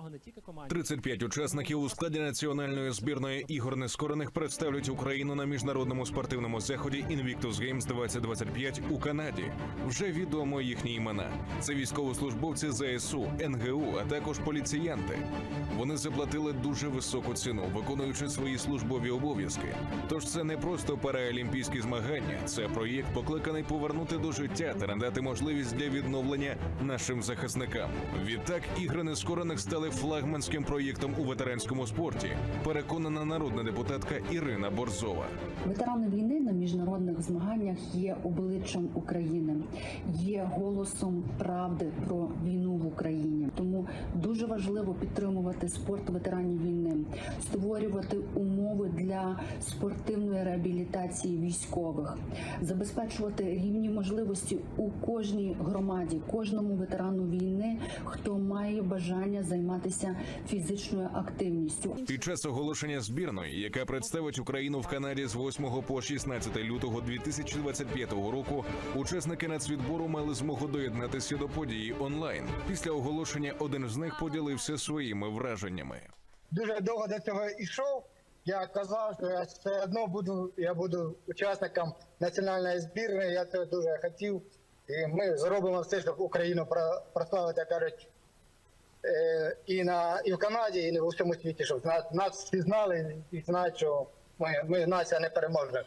допомога не тільки команді. 35 учасників у складі національної збірної ігор нескорених представлять Україну на міжнародному спортивному заході Invictus Games 2025 у Канаді. Вже відомо їхні імена. Це військовослужбовці ЗСУ, НГУ, а також поліціянти. Вони заплатили дуже високу ціну, виконуючи свої службові обов'язки. Тож це не просто параолімпійські змагання, це проєкт, покликаний повернути до життя та надати можливість для відновлення нашим захисникам. Відтак ігри нескорених стали флагманським проєктом у ветеранському спорті. Переконана народна депутатка Ірина Борзова. Ветерани війни на міжнародних змаганнях є обличчям України, є голосом правди про війну в Україні. Тому дуже важливо підтримувати спорт ветеранів війни, створювати умови для спортивної реабілітації військових, забезпечувати рівні можливості у кожній громаді, кожному ветерану війни, хто має бажання займатися фізичною активністю. Під час оголошення збірної, яка представить Україну в Канаді з 8 по 16 лютого 2025 року, учасники нацвідбору мали змогу доєднатися до події онлайн. Після оголошення один з них поділився своїми враженнями. дуже довго до цього йшов. Я казав, що я все одно буду, я буду учасником національної збірної. Я це дуже хотів. І ми зробимо все, щоб Україну прославити, кажуть, і на і в Канаді, і в усьому світі, щоб нас, всі знали і знають, що ми, ми нація не переможна.